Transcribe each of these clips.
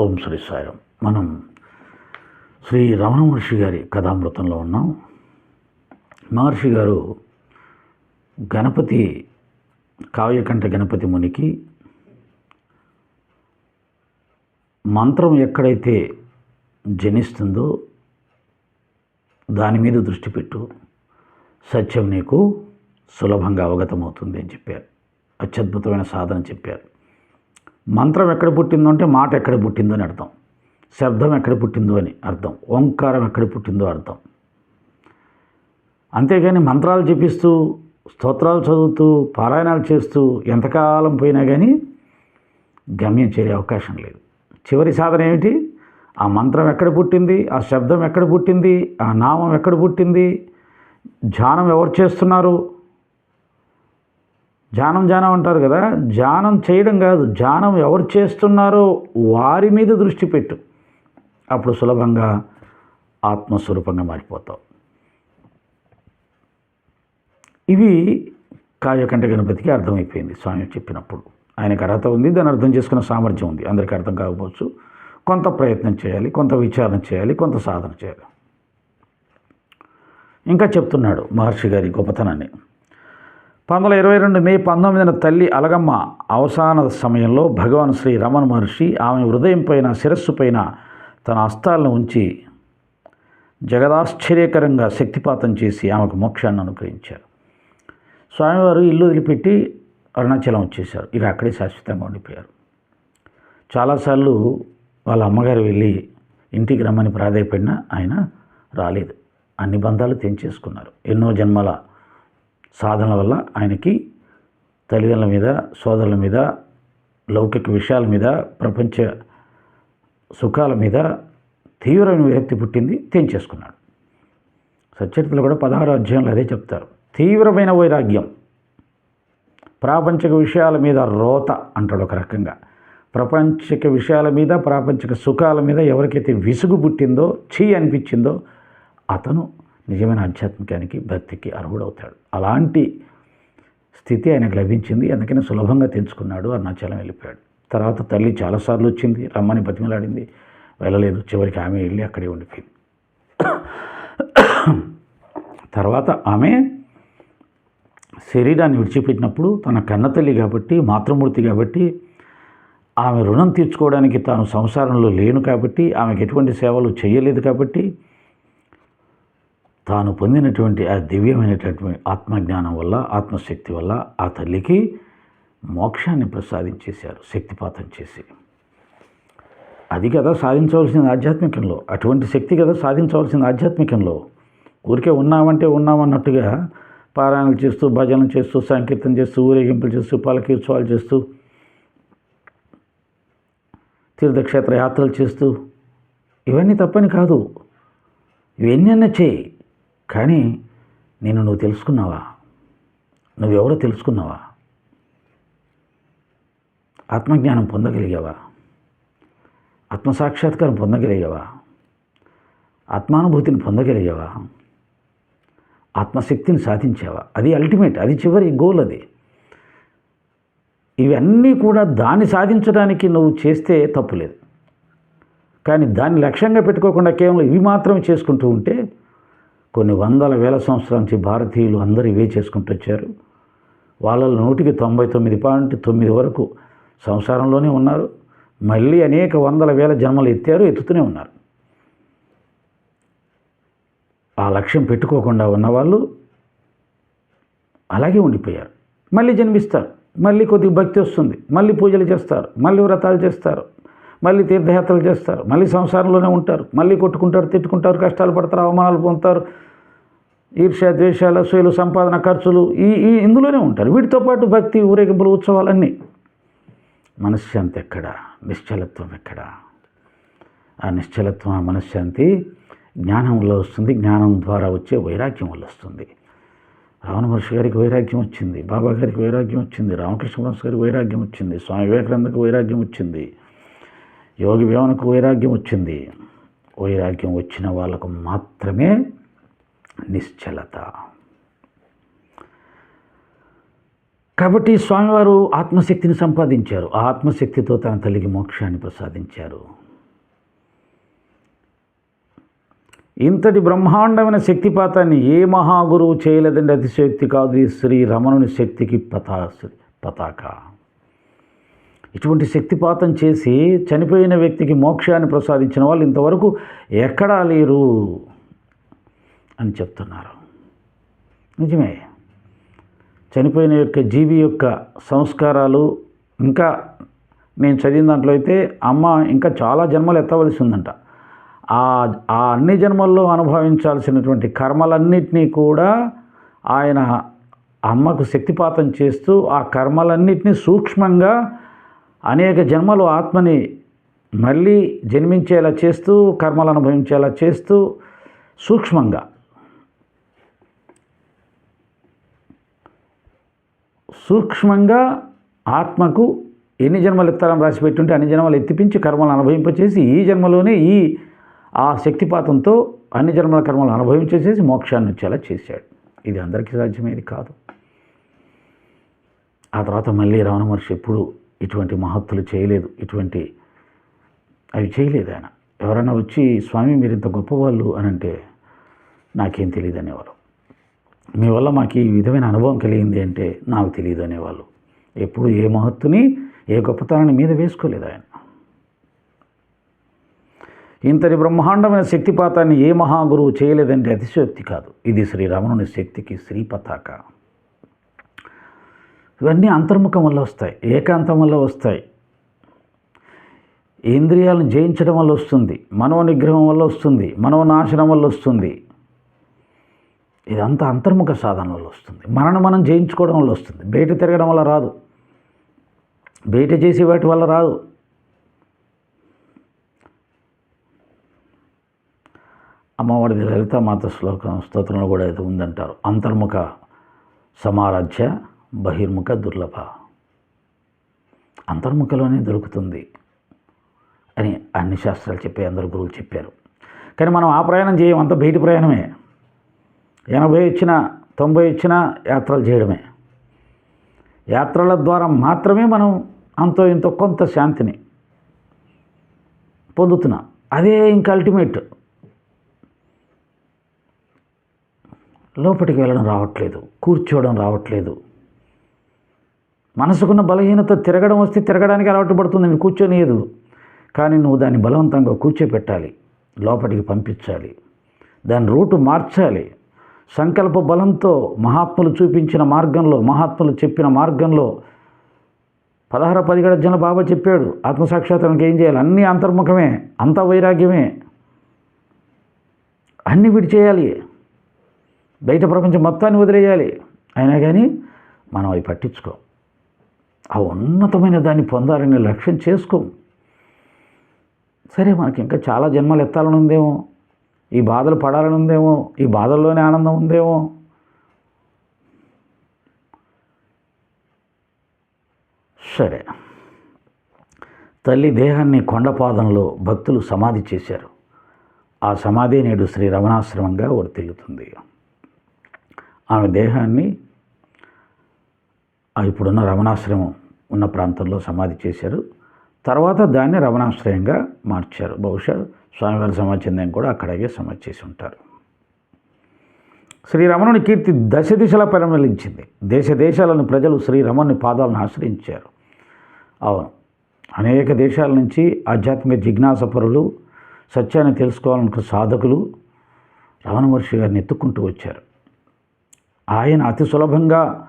ఓం శ్రీ సాయం మనం శ్రీ రమణ మహర్షి గారి కథామృతంలో ఉన్నాం. మహర్షి గారు గణపతి కావ్యకంఠ గణపతి మునికి మంత్రం ఎక్కడైతే జనిస్తుందో దాని మీద దృష్టి పెట్టు. సత్యం నీకు సులభంగా అవగతమవుతుంది అని చెప్పారు. అత్యద్భుతమైన సాధన చెప్పారు. మంత్రం ఎక్కడ పుట్టిందో అంటే మాట ఎక్కడ పుట్టిందో అని అర్థం. శబ్దం ఎక్కడ పుట్టిందో అని అర్థం. ఓంకారం ఎక్కడ పుట్టిందో అర్థం. అంతేగాని మంత్రాలు జపిస్తూ స్తోత్రాలు చదువుతూ పారాయణాలు చేస్తూ ఎంతకాలం పోయినా కానీ గమ్యం చేరే అవకాశం లేదు. చివరి సాధన ఏమిటి? ఆ మంత్రం ఎక్కడ పుట్టింది? ఆ శబ్దం ఎక్కడ పుట్టింది? ఆ నామం ఎక్కడ పుట్టింది? ధ్యానం ఎవరు చేస్తున్నారు? ధ్యానం జానం అంటారు కదా. ధ్యానం చేయడం కాదు ధ్యానం ఎవరు చేస్తున్నారో వారి మీద దృష్టి పెట్టు. అప్పుడు సులభంగా ఆత్మస్వరూపంగా మారిపోతావు. ఇవి కాయకంఠ గణపతికి అర్థమైపోయింది స్వామి చెప్పినప్పుడు. ఆయనకు అర్హత ఉంది దాన్ని అర్థం చేసుకున్న సామర్థ్యం ఉంది. అందరికీ అర్థం కాకపోవచ్చు. కొంత ప్రయత్నం చేయాలి కొంత విచారణ చేయాలి కొంత సాధన చేయాలి. ఇంకా చెప్తున్నాడు మహర్షి గారి గొప్పతనాన్ని. పంతొమ్మిది ఇరవై రెండు మే పంతొమ్మిదిన తల్లి అలగమ్మ అవసాన సమయంలో భగవాన్ శ్రీ రమణ మహర్షి ఆమె హృదయం పైన శిరస్సు పైన తన హస్తాలను ఉంచి జగదాశ్చర్యకరంగా శక్తిపాతం చేసి ఆమెకు మోక్షాన్ని అనుగ్రహించారు. స్వామివారు ఇల్లు వదిలిపెట్టి అరుణాచలం వచ్చేసారు ఇక అక్కడే శాశ్వతంగా ఉండిపోయారు. చాలాసార్లు వాళ్ళ అమ్మగారు వెళ్ళి ఇంటికి రమ్మని ప్రాధాయపడినా ఆయన రాలేదు. అన్ని బంధాలు తెంచేసుకున్నారు. ఎన్నో జన్మల సాధనల వల్ల ఆయనకి తల్లిదండ్రుల మీద సోదరుల మీద లౌకిక విషయాల మీద ప్రపంచ సుఖాల మీద తీవ్రమైన విరక్తి పుట్టింది తెంచేసుకున్నాడు. సచ్చరితలు కూడా పదహారు అధ్యాయంలో అదే చెప్తారు. తీవ్రమైన వైరాగ్యం ప్రాపంచిక విషయాల మీద రోత అంటాడు ఒక రకంగా. ప్రపంచిక విషయాల మీద ప్రాపంచిక సుఖాల మీద ఎవరికైతే విసుగు పుట్టిందో చీ అనిపించిందో అతను నిజమైన ఆధ్యాత్మికానికి భక్తికి అర్హుడవుతాడు. అలాంటి స్థితి ఆయనకు లభించింది. అందుకని సులభంగా తెంచుకున్నాడు అరుణాచలం వెళ్ళిపోయాడు. తర్వాత తల్లి చాలాసార్లు వచ్చింది రమ్మని బతిమలాడింది. వెళ్ళలేదు చివరికి ఆమె వెళ్ళి అక్కడే ఉండిపోయింది. తర్వాత ఆమె శరీరాన్ని విడిచిపెట్టినప్పుడు తన కన్నతల్లి కాబట్టి మాతృమూర్తి కాబట్టి ఆమె రుణం తీర్చుకోవడానికి తాను సంసారంలో లేను కాబట్టి ఆమెకు ఎటువంటి సేవలు చేయలేదు కాబట్టి తాను పొందినటువంటి ఆ దివ్యమైనటువంటి ఆత్మజ్ఞానం వల్ల ఆత్మశక్తి వల్ల ఆ తల్లికి మోక్షాన్ని ప్రసాదించేశారు శక్తిపాతం చేసి అది కదా సాధించవలసింది ఆధ్యాత్మికంలో. అటువంటి శక్తి కదా సాధించవలసింది ఆధ్యాత్మికంలో. ఊరికే ఉన్నామంటే ఉన్నామన్నట్టుగా పారాయణలు చేస్తూ భజనలు చేస్తూ సంకీర్తన చేస్తూ ఊరేగింపులు చేస్తూ పలకీర్చోవాలు చేస్తూ తీర్థక్షేత్ర యాత్రలు చేస్తూ ఇవన్నీ తప్పని కాదు. ఇవన్నీ అన్న చేయి. కానీ నేను నువ్వు తెలుసుకున్నావా? నువ్వెవరో తెలుసుకున్నావా? ఆత్మజ్ఞానం పొందగలిగావా? ఆత్మసాక్షాత్కారం పొందగలిగావా? ఆత్మానుభూతిని పొందగలిగావా? ఆత్మశక్తిని సాధించావా? అది అల్టిమేట్ అది చివరి గోల్ అది. ఇవన్నీ కూడా దాన్ని సాధించడానికి నువ్వు చేస్తే తప్పులేదు కానీ దాన్ని లక్ష్యంగా పెట్టుకోకుండా కేవలం ఇవి మాత్రమే చేసుకుంటూ ఉంటే కొన్ని వందల వేల సంవత్సరాల నుంచి భారతీయులు అందరూ ఇవే చేసుకుంటూ వచ్చారు. వాళ్ళ నూటికి తొంభై తొమ్మిది పాయింట్ తొమ్మిది వరకు సంసారంలోనే ఉన్నారు. మళ్ళీ అనేక వందల వేల జన్మలు ఎత్తారు ఎత్తుతూనే ఉన్నారు. ఆ లక్ష్యం పెట్టుకోకుండా ఉన్నవాళ్ళు అలాగే ఉండిపోయారు. మళ్ళీ జన్మిస్తారు. మళ్ళీ కొద్దిగా భక్తి వస్తుంది. మళ్ళీ పూజలు చేస్తారు. మళ్ళీ వ్రతాలు చేస్తారు. మళ్ళీ తీర్థయాత్రలు చేస్తారు. మళ్ళీ సంసారంలోనే ఉంటారు. మళ్ళీ కొట్టుకుంటారు తిట్టుకుంటారు కష్టాలు పడతారు అవమానాలు పొందుతారు. ఈర్ష్య ద్వేషాలు అసూయలు సంపాదన ఖర్చులు ఈ ఈ ఇందులోనే ఉంటారు. వీటితో పాటు భక్తి ఊరేగింపులు ఉత్సవాలన్నీ. మనశ్శాంతి ఎక్కడ? నిశ్చలత్వం ఎక్కడ? ఆ నిశ్చలత్వం ఆ మనశ్శాంతి జ్ఞానం వల్ల వస్తుంది. జ్ఞానం ద్వారా వచ్చే వైరాగ్యం వల్ల వస్తుంది. రావణ మహర్షి గారికి వైరాగ్యం వచ్చింది. బాబా గారికి వైరాగ్యం వచ్చింది. రామకృష్ణ మహర్షి గారికి వైరాగ్యం వచ్చింది. స్వామి వివేకానందకు వైరాగ్యం వచ్చింది. యోగి వేమనకు వైరాగ్యం వచ్చింది. వైరాగ్యం వచ్చిన వాళ్ళకు మాత్రమే నిశ్చలత. కాబట్టి స్వామివారు ఆత్మశక్తిని సంపాదించారు. ఆ ఆత్మశక్తితో తన తల్లికి మోక్షాన్ని ప్రసాదించారు. ఇంతటి బ్రహ్మాండమైన శక్తిపాతాన్ని ఏ మహాగురువు చేయలేదండి అతిశక్తి కాదు. ఈ శ్రీ రమణుని శక్తికి పతా పతాక. ఇటువంటి శక్తిపాతం చేసి చనిపోయిన వ్యక్తికి మోక్షాన్ని ప్రసాదించిన వాళ్ళు ఇంతవరకు ఎక్కడా లేరు అని చెప్తున్నారు. నిజమే. చనిపోయిన యొక్క జీవి యొక్క సంస్కారాలు ఇంకా నేను చదివిన దాంట్లో అయితే అమ్మ ఇంకా చాలా జన్మలు ఎత్తవలసి ఉందంట. ఆ ఆ అన్ని జన్మల్లో అనుభవించాల్సినటువంటి కర్మలన్నిటినీ కూడా ఆయన అమ్మకు శక్తిపాతం చేస్తూ ఆ కర్మలన్నిటినీ సూక్ష్మంగా అనేక జన్మలు ఆత్మని మళ్ళీ జన్మించేలా చేస్తూ కర్మలు అనుభవించేలా చేస్తూ సూక్ష్మంగా సూక్ష్మంగా ఆత్మకు ఎన్ని జన్మలు ఎత్తాలని రాసి పెట్టుంటే అన్ని జన్మలు ఎత్తిపించి కర్మలు అనుభవింపచేసి ఈ జన్మలోనే ఈ ఆ శక్తిపాతంతో అన్ని జన్మల కర్మలు అనుభవించేసేసి మోక్షాన్ని వచ్చేలా చేశాడు. ఇది అందరికీ సాధ్యమేది కాదు. ఆ తర్వాత మళ్ళీ రావణ మహర్షి ఎప్పుడు ఇటువంటి మహత్తులు చేయలేదు. ఇటువంటి అవి చేయలేదు ఆయన. ఎవరైనా వచ్చి స్వామి మీరు ఇంత గొప్పవాళ్ళు అని అంటే నాకేం తెలియదు అనేవారు మీ వల్ల మాకు ఈ విధమైన అనుభవం కలిగింది అంటే నాకు తెలియదు అనేవాళ్ళు. ఎప్పుడు ఏ మహత్తుని ఏ గొప్పతనాన్ని మీద వేసుకోలేదు ఆయన. ఇంతటి బ్రహ్మాండమైన శక్తిపాతాన్ని ఏ మహాగురువు చేయలేదంటే అతిశయోక్తి కాదు. ఇది శ్రీరాముని శక్తికి శ్రీ పతాక ఇవన్నీ అంతర్ముఖం వల్ల వస్తాయి ఏకాంతం వల్ల వస్తాయి. ఇంద్రియాలను జయించడం వల్ల వస్తుంది మనో నిగ్రహం వల్ల వస్తుంది మనోనాశనం వల్ల వస్తుంది. ఇదంతా అంతర్ముఖ సాధన వల్ల వస్తుంది. మనను మనం జయించుకోవడం వల్ల వస్తుంది. బయట తిరగడం వల్ల రాదు. బయట చేసే వాటి వల్ల రాదు. అమ్మవారిది లలితామాత శ్లోకం స్తోత్రంలో కూడా అయితే ఉందంటారు. అంతర్ముఖ సమారాధ్య బహిర్ముఖ దుర్లభ. అంతర్ముఖలోనే దొరుకుతుంది అని అన్ని శాస్త్రాలు చెప్పే అందరు గురువులు చెప్పారు. కానీ మనం ఆ ప్రయాణం చేయం అంత బయటి ప్రయాణమే. ఎనభై ఇచ్చిన తొంభై ఇచ్చిన యాత్రలు చేయడమే. యాత్రల ద్వారా మాత్రమే మనం అంతో ఇంతో కొంత శాంతిని పొందుతున్నాం. అదే ఇంకా అల్టిమేట్ లోపలికి వెళ్ళడం రావట్లేదు కూర్చోవడం రావట్లేదు. మనసుకున్న బలహీనత తిరగడం వస్తే తిరగడానికి అలవాటు పడుతుంది నేను కూర్చోనియదు. కానీ నువ్వు దాన్ని బలవంతంగా కూర్చోపెట్టాలి లోపలికి పంపించాలి. దాని రూటు మార్చాలి. సంకల్ప బలంతో మహాత్ములు చూపించిన మార్గంలో మహాత్ములు చెప్పిన మార్గంలో పదహారు పదిహేడు జన బాబా చెప్పాడు ఆత్మసాక్షాత్కారానికి ఏం చేయాలి? అన్నీ అంతర్ముఖమే అంత వైరాగ్యమే. అన్నీ విడి చేయాలి బయట ప్రపంచం మొత్తాన్ని వదిలేయాలి. అయినా కానీ మనం అవి పట్టించుకో. ఆ ఉన్నతమైన దాన్ని పొందాలనే లక్ష్యం చేసుకో. సరే మనకి ఇంకా చాలా జన్మలు ఎత్తాలని ఉందేమో ఈ బాధలు పడాలని ఉందేమో ఈ బాధల్లోనే ఆనందం ఉందేమో. సరే తల్లి దేహాన్ని కొండపాదంలో భక్తులు సమాధి చేశారు. ఆ సమాధి నేడు శ్రీ రమణాశ్రమంగా వర్తిల్లుతుంది ఆమె దేహాన్ని ఇప్పుడున్న రమణాశ్రమం ఉన్న ప్రాంతంలో సమాధి చేశారు. తర్వాత దాన్ని రమణాశ్రయంగా మార్చారు. బహుశా స్వామివారి సమాచందం కూడా అక్కడగే సమాధి చేసి ఉంటారు. శ్రీరమణుని కీర్తి దశ దిశలా పరిమళించింది. దేశ దేశాలను ప్రజలు శ్రీరమణుని పాదాలను ఆశ్రయించారు. అవును అనేక దేశాల నుంచి ఆధ్యాత్మిక జిజ్ఞాసపరులు సత్యాన్ని తెలుసుకోవాలనుకున్న సాధకులు రమణ మహర్షి గారిని ఎత్తుకుంటూ వచ్చారు. ఆయన అతి సులభంగా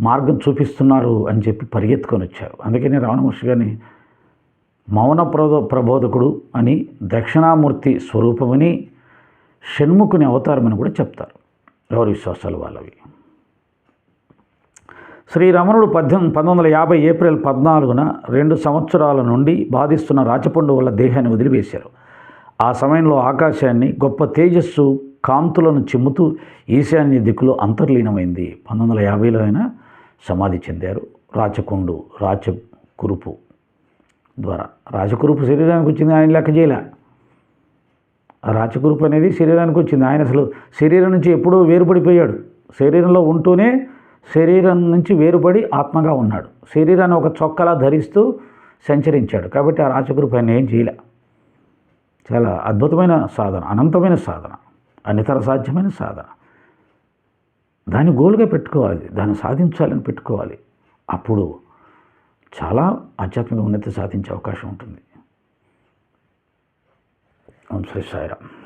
మార్గం చూపిస్తున్నారు అని చెప్పి పరిగెత్తుకొని వచ్చారు. అందుకని రమణ మహర్షి గారిని మౌన ప్రబో ప్రబోధకుడు అని దక్షిణామూర్తి స్వరూపమని షణ్ముఖుని అవతారమని కూడా చెప్తారు. ఎవరి విశ్వాసాలు వాళ్ళవి? శ్రీరమణుడు పద్దెనిమిది పంతొమ్మిది వందల యాభై ఏప్రిల్ పద్నాలుగున రెండు సంవత్సరాల నుండి బాధిస్తున్న రాచపండు వల్ల దేహాన్ని వదిలివేశారు. ఆ సమయంలో ఆకాశాన్ని గొప్ప తేజస్సు కాంతులను చిమ్ముతూ ఈశాన్య దిక్కులో అంతర్లీనమైంది. పంతొమ్మిది వందల యాభైలో ఆయన సమాధి చెందారు. రాచకొండు రాచకురుపు ద్వారా. రాచకురుపు శరీరానికి వచ్చింది ఆయన లెక్క చేయలే. రాచకురుపు అనేది శరీరానికి వచ్చింది. ఆయన అసలు శరీరం నుంచి ఎప్పుడూ వేరుపడిపోయాడు. శరీరంలో ఉంటూనే శరీరం నుంచి వేరుపడి ఆత్మగా ఉన్నాడు. శరీరాన్ని ఒక చొక్కలా ధరిస్తూ సంచరించాడు. కాబట్టి ఆ రాచకురుపు ఆయన ఏం చేయలే. చాలా అద్భుతమైన సాధన అనంతమైన సాధన అన్నితర సాధ్యమైన సాధన. దాన్ని గోల్గా పెట్టుకోవాలి దాన్ని సాధించాలని పెట్టుకోవాలి. అప్పుడు చాలా ఆధ్యాత్మిక ఉన్నతి సాధించే అవకాశం ఉంటుంది. ఓం శ్రీ సాయిరామ్.